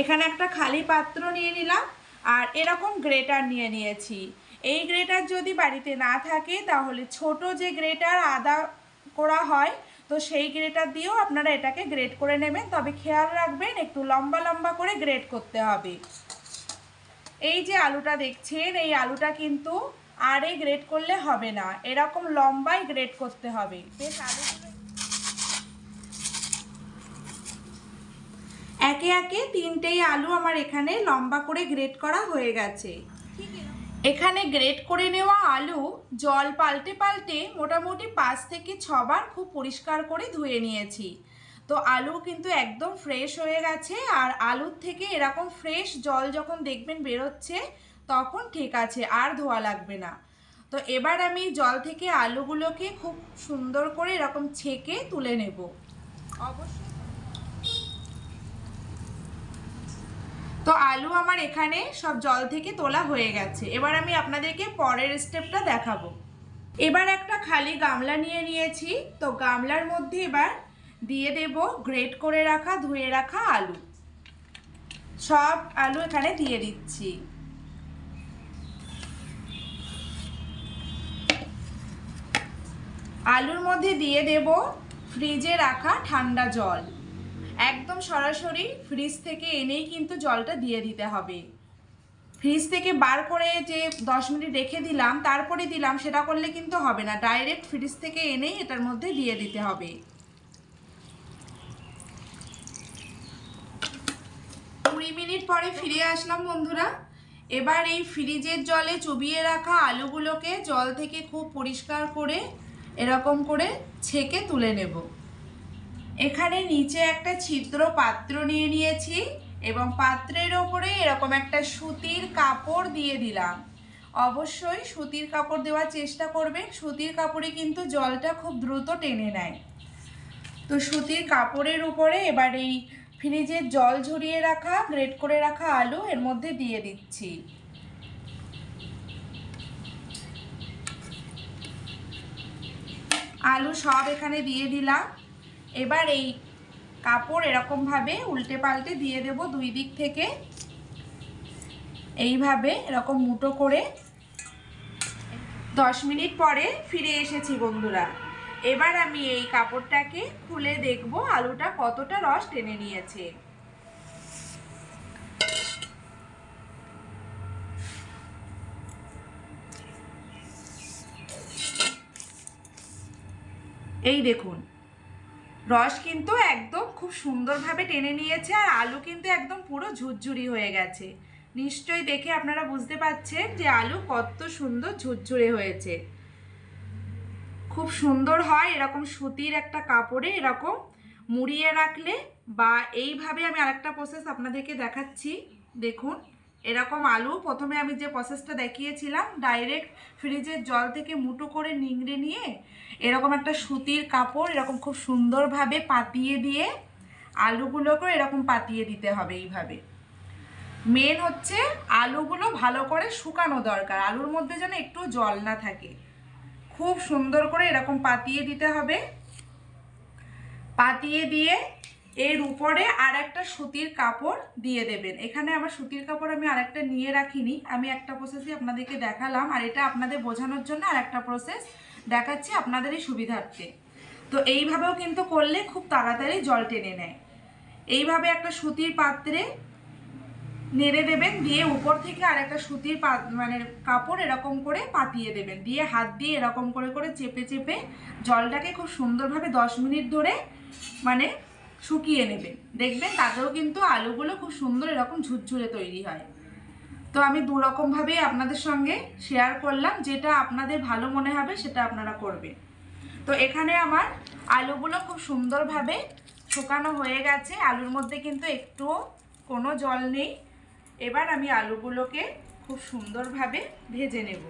এখানে একটা খালি পাত্র নিয়ে নিলাম আর এরকম গ্রেটার নিয়ে নিয়েছি। এই গ্রেটার যদি বাড়িতে না থাকে, তাহলে ছোট যে গ্রেটার আদা করা হয়, তো সেই গ্রেটার দিয়েও আপনারা এটাকে গ্রেট করে নেবেন। তবে খেয়াল রাখবেন, একটু লম্বা লম্বা করে গ্রেট করতে হবে। এই যে আলুটা দেখছেন, এই আলুটা কিন্তু আরে গ্রেট করলে হবে না। এরকম লম্বাই গ্রেট করতে হবে। বেশ আলুগুলো একে একে তিনটেই আলু আমার এখানে লম্বা করে গ্রেট করা হয়ে গেছে। এখানে গ্রেট করে নেওয়া আলু জল পাল্টে পাল্টে মোটামুটি পাঁচ থেকে ছবার খুব পরিষ্কার করে ধুয়ে নিয়েছি। তো আলু কিন্তু একদম ফ্রেশ হয়ে গেছে আর আলুর থেকে এরকম ফ্রেশ জল যখন দেখবেন বেরোচ্ছে, তখন ঠিক আছে, আর ধোয়া লাগবে না। তো এবার আমি জল থেকে আলুগুলোকে খুব সুন্দর করে এরকম ছেঁকে তুলে নেব। অবশ্যই তো আলু আমার এখানে সব জল থেকে তোলা হয়ে গেছে। এবার আমি আপনাদেরকে পরের স্টেপটা দেখাবো। এবার একটা খালি গামলা নিয়ে নিয়েছি। তো গামলার মধ্যে এবার দিয়ে দেব গ্রেট করে রাখা, ধুয়ে রাখা আলু। সব আলু এখানে দিয়ে দিচ্ছি। আলুর মধ্যে দিয়ে দেব ফ্রিজে রাখা ঠান্ডা জল। একদম সরাসরি ফ্রিজ থেকে এনেই কিন্তু জলটা দিয়ে দিতে হবে। ফ্রিজ থেকে বার করে যে দশ মিনিট রেখে দিলাম, তারপরে দিলাম, সেটা করলে কিন্তু হবে না। ডাইরেক্ট ফ্রিজ থেকে এনেই এটার মধ্যে দিয়ে দিতে হবে। কুড়ি মিনিট পরে ফিরে আসলাম বন্ধুরা। এবার এই ফ্রিজের জলে চুবিয়ে রাখা আলুগুলোকে জল থেকে খুব পরিষ্কার করে এরকম করে ছেঁকে তুলে নেব। এখানে নিচে একটা ছিদ্র পাত্র নিয়ে নিয়েছি এবং পাত্রের ওপরে এরকম একটা সুতির কাপড় দিয়ে দিলাম। অবশ্যই সুতির কাপড় দেওয়ার চেষ্টা করবেন। সুতির কাপড়ে কিন্তু জলটা খুব দ্রুত টেনে নেয়। তো সুতির কাপড়ের উপরে এবার এই ফ্রিজের জল ঝরিয়ে রাখা, গ্রেট করে রাখা আলু এর মধ্যে দিয়ে দিচ্ছি। আলু সব এখানে দিয়ে দিলাম। এবার এই কাপড় এরকমভাবে উল্টে পাল্টে দিয়ে দেব দুই দিক থেকে। এইভাবে এরকম মুটো করে দশ মিনিট পরে ফিরে এসেছি বন্ধুরা। এবার আমি এই কাপড়টাকে খুলে দেখব আলুটা কতটা রস টেনে নিয়েছে। এই দেখুন রস কিন্তু একদম খুব সুন্দরভাবে টেনে নিয়েছে আর আলু কিন্তু একদম পুরো ঝুরঝুরি হয়ে গেছে। নিশ্চয়ই দেখে আপনারা বুঝতে পারছেন যে আলু কত সুন্দর ঝুরঝুরে হয়েছে। খুব সুন্দর হয় এরকম সুতির একটা কাপড়ে এরকম মুড়িয়ে রাখলে বা এইভাবে আমি আরেকটা প্রসেস আপনাদেরকে দেখাচ্ছি। দেখুন। এরকম আলু। প্রথমে আমি যে প্রসেসটা দেখিয়েছিলাম ডাইরেক্ট ফ্রিজের জল থেকে মুটো করে নিংড়ে নিয়ে এরকম একটা সুতির কাপড়, এরকম খুব সুন্দরভাবে পাতিয়ে দিয়ে আলুগুলোকে এরকম পাতিয়ে দিতে হবে এইভাবে। মেন হচ্ছে আলুগুলো ভালো করে শুকানো দরকার, আলুর মধ্যে যেন একটু জল না থাকে। খুব সুন্দর করে এরকম পাতিয়ে দিতে হবে। পাতিয়ে দিয়ে এর উপরে আর একটা সুতির কাপড় দিয়ে দেবেন। এখানে আমার সুতির কাপড় আমি আরেকটা নিয়ে রাখিনি। আমি একটা প্রসেসই আপনাদেরকে দেখালাম, আর এটা আপনাদের বোঝানোর জন্য আর একটা প্রসেস দেখাচ্ছি আপনাদেরই সুবিধার্থে। তো এইভাবেও কিন্তু করলে খুব তাড়াতাড়ি জল টেনে নেয়। এইভাবে একটা সুতির পাত্রে নেড়ে দেবেন, দিয়ে উপর থেকে আর একটা সুতির মানে কাপড় এরকম করে পাতিয়ে দেবেন। দিয়ে হাত দিয়ে এরকম করে করে চেপে চেপে জলটাকে খুব সুন্দরভাবে দশ মিনিট ধরে মানে শুকিয়ে নেবেন দেখবেন তাতেও কিন্তু আলুগুলো খুব সুন্দর এরকম ঝুরঝুরে তৈরি হয়। তো আমি দু রকমভাবেই আপনাদের সঙ্গে শেয়ার করলাম যেটা আপনাদের ভালো মনে হবে সেটা আপনারা করবেন। তো এখানে আমার আলুগুলো খুব সুন্দরভাবে শুকানো হয়ে গেছে। আলুর মধ্যে কিন্তু একটুও কোনো জল নেই। এবার আমি আলুগুলোকে খুব সুন্দরভাবে ভেজে নেব।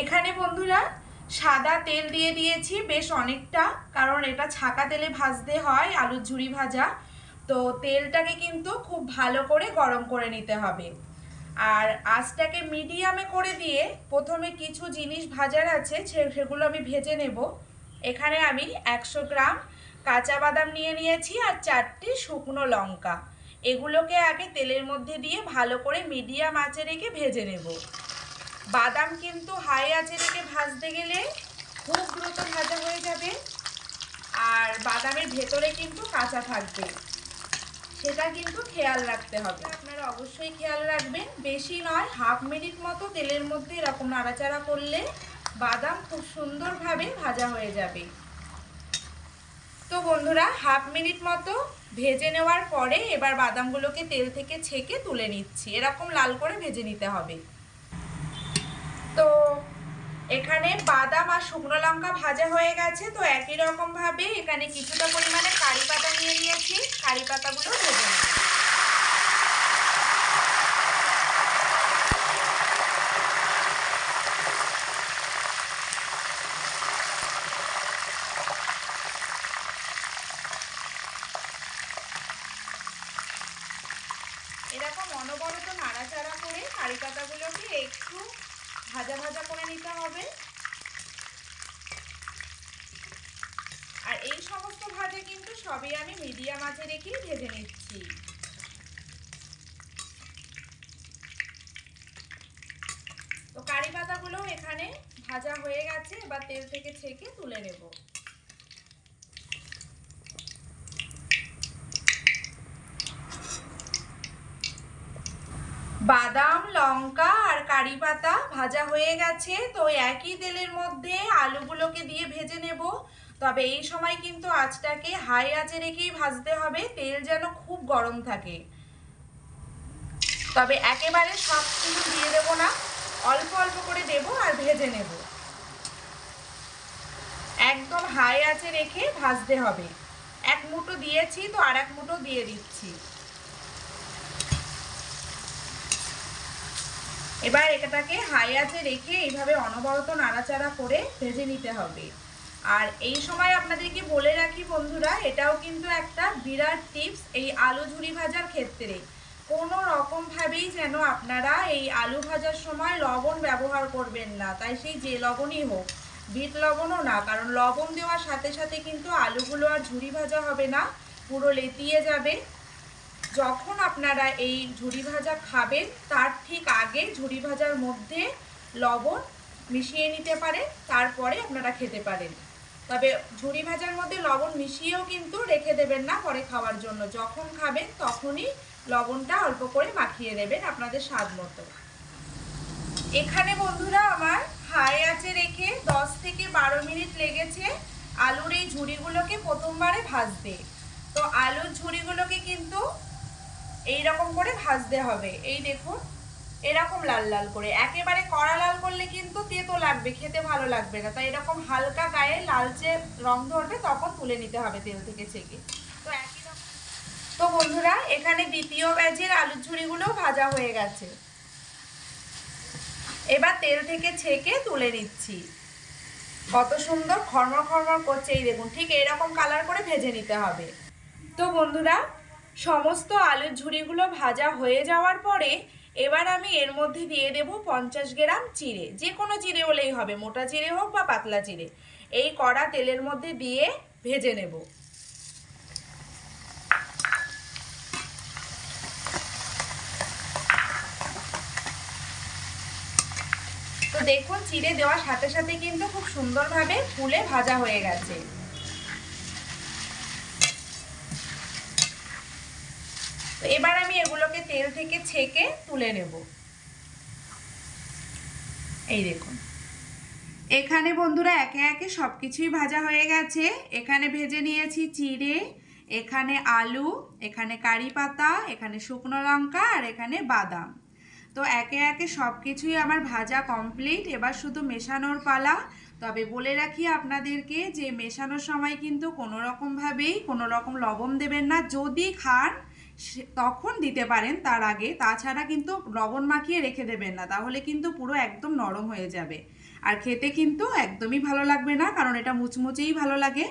এখানে বন্ধুরা সাদা তেল দিয়ে দিয়েছি, বেশ অনেকটা, কারণ এটা ছাকা তেলে ভাজতে হয়, আলুর ঝুড়ি ভাজা। তো তেলটাকে কিন্তু খুব ভালো করে গরম করে নিতে হবে। আর আঁচটাকে মিডিয়ামে করে দিয়ে প্রথমে কিছু জিনিস ভাজার আছে সেগুলো আমি ভেজে নেব। এখানে আমি একশো গ্রাম কাঁচা বাদাম নিয়ে নিয়েছি আর চারটি শুকনো লঙ্কা। এগুলোকে আগে তেলের মধ্যে দিয়ে ভালো করে মিডিয়াম আঁচে রেখে ভেজে নেব। বাদাম কিন্তু হাই আঁচে রেখে ভাজতে গেলে খুব দ্রুত ভাজা হয়ে যাবে। আর বাদামের ভেতরে কিন্তু কাঁচা থাকবে। সেটা কিন্তু খেয়াল রাখতে হবে। আপনারা অবশ্যই খেয়াল রাখবেন, বেশি নয়, হাফ মিনিট মতো তেলের মধ্যে এরকম নাড়াচাড়া করলে বাদাম খুব সুন্দরভাবে ভাজা হয়ে যাবে। তো বন্ধুরা, হাফ মিনিট মতো ভেজে নেওয়ার পরে এবার বাদামগুলোকে তেল থেকে ছেঁকে তুলে নিচ্ছি। এরকম লাল করে ভেজে নিতে হবে। এখানে বাদাম আর শুকনো লঙ্কা ভাজা হয়ে গেছে, তো একই রকম ভাবে এখানে কিছুটা পরিমাণে কারি পাতা নিয়ে নিয়েছি। কারি পাতাগুলো ভেজে এরকম অনবরত নাড়াচাড়া করে কারি পাতাগুলোকে একটু ভাজা ভাজা করে নিতে হবে। আর এই সমস্ত ভাজা কিন্তু সবই আমি মিডিয়াম আঁচে রেখেই ভেজে নিচ্ছি। তো কারি পাতাগুলো এখানে ভাজা হয়ে গেছে বা তেল থেকে ছেঁকে তুলে নেব। বাদাম, লঙ্কা আর কারি পাতা ভাজা হয়ে গেছে, তো একই তেলের মধ্যে আলুগুলোকে দিয়ে ভেজে নেব। তবে এই সময় কিন্তু আঁচটাকে হাই আঁচে রেখেই ভাজতে হবে, তেল যেন খুব গরম থাকে। তবে একেবারে সব কিছু দিয়ে দেবো না, অল্প অল্প করে দেব আর ভেজে নেব। একদম হাই আঁচে রেখে ভাজতে হবে। এক মুঠো দিয়েছি, তো আর এক মুঠো দিয়ে দিচ্ছি। এবার এটাকে হাই আঁচে রেখে এইভাবে অনবরত নাড়াচাড়া করে ভেজে নিতে হবে। আর এই সময় আপনাদেরকে বলে রাখি বন্ধুরা, এটাও কিন্তু একটা বিরাট টিপস এই আলু ঝুরি ভাজার ক্ষেত্রে। কোনো রকমভাবেই যেন আপনারা এই আলু ভাজার সময় লবণ ব্যবহার করবেন না। তাই সেই যে লবণই হোক, বিট লবণও না, কারণ লবণ দেওয়ার সাথে সাথে কিন্তু আলুগুলো আর ঝুরি ভাজা হবে না, পুরো লেতিয়ে যাবে। যখন আপনারা এই ঝুড়ি ভাজা খাবেন, তার ঠিক আগে ঝুড়ি ভাজার মধ্যে লবণ মিশিয়ে নিতে পারেন, তারপরে আপনারা খেতে পারেন। তবে ঝুড়ি ভাজার মধ্যে লবণ মিশিয়েও কিন্তু রেখে দেবেন না পরে খাওয়ার জন্য। যখন খাবেন, তখনই লবণটা অল্প করে মাখিয়ে দেবেন আপনাদের স্বাদ মতো। এখানে বন্ধুরা আমার হাই আছে রেখে দশ থেকে বারো মিনিট লেগেছে আলুর এই ঝুড়িগুলোকে প্রথমবারে ভাজতে। তো আলুর ঝুড়িগুলোকে কিন্তু এই রকম করে ভাজতে হবে। এই দেখুন, এরকম লাল লাল করে। একেবারে কড়া লাল করলে কিন্তু তেতো লাগবে, খেতে ভালো লাগবে না। তাই এরকম হালকা গায়ে লালচে রং ধরবে, তখন তুলে নিতে হবে তেল থেকে ছেঁকে। তো একই রকম। তো বন্ধুরা, এখানে দ্বিতীয় ব্যাচের আলুর ঝুড়িগুলো ভাজা হয়ে গেছে। এবার তেল থেকে ছেঁকে তুলে নিচ্ছি। কত সুন্দর খরমর খরমর করছে এই দেখুন, ঠিক এইরকম কালার করে ভেজে নিতে হবে। তো বন্ধুরা সমস্ত আলুর ঝুড়িগুলো ভাজা হয়ে যাওয়ার পরে এবার আমি এর মধ্যে দিয়ে দেব পঞ্চাশ গ্রাম চিড়ে। যে কোনো চিড়ে হলেই হবে, মোটা চিড়ে হোক বা পাতলা চিড়ে। এই কড়া তেলের মধ্যে দিয়ে ভেজে নেব। তো দেখুন, চিড়ে দেওয়ার সাথে সাথে কিন্তু খুব সুন্দরভাবে ফুলে ভাজা হয়ে গেছে। তো এবার আমি এগুলোকে তেল থেকে ছেঁকে তুলে নেব। এই দেখুন। এখানে বন্ধুরা একে একে সব কিছুই ভাজা হয়ে গেছে। এখানে ভেজে নিয়েছি চিড়ে, এখানে আলু, এখানে কারি পাতা, এখানে শুকনো লঙ্কা আর এখানে বাদাম। তো একে একে সব কিছুই আমার ভাজা কমপ্লিট। এবার শুধু মেশানোর পালা। তবে বলে রাখি আপনাদেরকে যে মেশানোর সময় কিন্তু কোনো রকমভাবেই কোনো রকম লবণ দেবেন না। যদি খান তখন দিতে পারেন, তার আগে। তাছাড়া কিন্তু লবণ মাখিয়ে রেখে দেবেন না, তাহলে কিন্তু পুরো একদম নরম হয়ে যাবে। আর খেতে কিন্তু একদমই ভালো লাগবে না, কারণ এটা মুচমুচেই ভালো লাগে।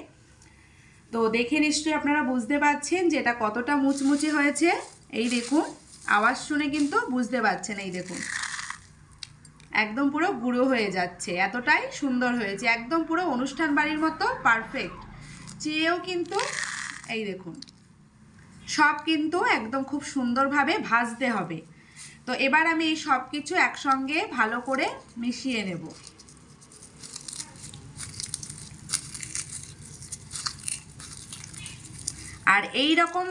তো দেখে নিশ্চয়ই আপনারা বুঝতে পারছেন যে এটা কতটা মুচমুচে হয়েছে। এই দেখুন, আওয়াজ শুনে কিন্তু বুঝতে পারছেন, এই দেখুন। একদম পুরো গুঁড়ো হয়ে যাচ্ছে, এতটাই সুন্দর হয়েছে। একদম পুরো অনুষ্ঠান বাড়ির মতো পারফেক্ট চেয়েও কিন্তু, এই দেখুন। সব কিন্তু একদম খুব সুন্দরভাবে ভাজতে হবে। তো এবার আমি এই সব কিছু একসঙ্গে ভালো করে মিশিয়ে নেব। আর এই রকম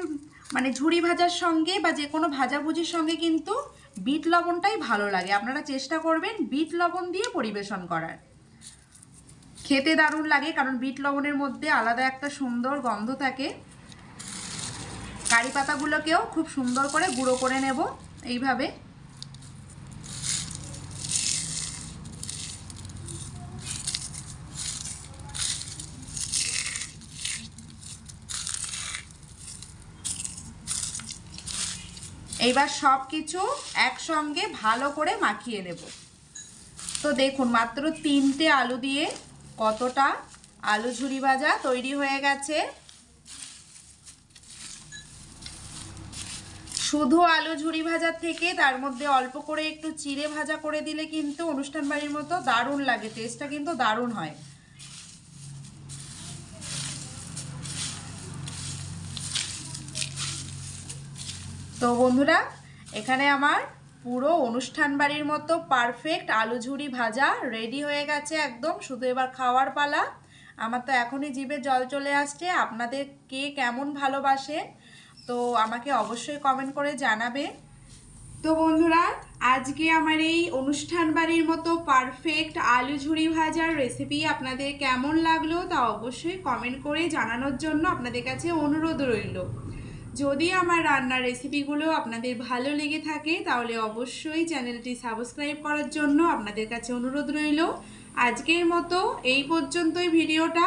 মানে ঝুড়ি ভাজার সঙ্গে বা যে কোনো ভাজাভুজির সঙ্গে কিন্তু বিট লবণটাই ভালো লাগে। আপনারা চেষ্টা করবেন বিট লবণ দিয়ে পরিবেশন করার। খেতে দারুণ লাগে কারণ বিট লবণের মধ্যে আলাদা একটা সুন্দর গন্ধ থাকে। কারি পাতাগুলোকেও খুব সুন্দর করে গুঁড়ো করে নেব এইভাবে। এইবার সব কিছু একসঙ্গে ভালো করে মাখিয়ে নেব। তো দেখুন, মাত্র তিনটে আলু দিয়ে কতটা আলু ঝুরি ভাজা তৈরি হয়ে গেছে। শুধু আলু ঝুরি ভাজার থেকে, তার মধ্যে অল্প করে একটু চিড়ে ভাজা করে দিলে কিন্তু অনুষ্ঠান বাড়ির মতো দারুণ লাগে টেস্টটা কিন্তু দারুণ হয়। তো বন্ধুরা, এখানে আমার পুরো অনুষ্ঠান বাড়ির মতো পারফেক্ট আলু ঝুরি ভাজা রেডি হয়ে গেছে একদম। শুধু এবার খাওয়ার পালা। আমার তো এখনই জিভে জল চলে আসছে। আপনাদের কে কেমন ভালোবাসে তো আমাকে অবশ্যই কমেন্ট করে জানাবে। তো বন্ধুরা, আজকে আমার এই অনুষ্ঠান বাড়ির মতো পারফেক্ট আলু ঝুড়ি ভাজার রেসিপি আপনাদের কেমন লাগল তা অবশ্যই কমেন্ট করে জানানোর জন্য আপনাদের কাছে অনুরোধ রইল। যদি আমার রান্নার রেসিপিগুলো আপনাদের ভালো লেগে থাকে, তাহলে অবশ্যই চ্যানেলটি সাবস্ক্রাইব করার জন্য আপনাদের কাছে অনুরোধ রইল। আজকের মতো এই পর্যন্তই ভিডিওটা।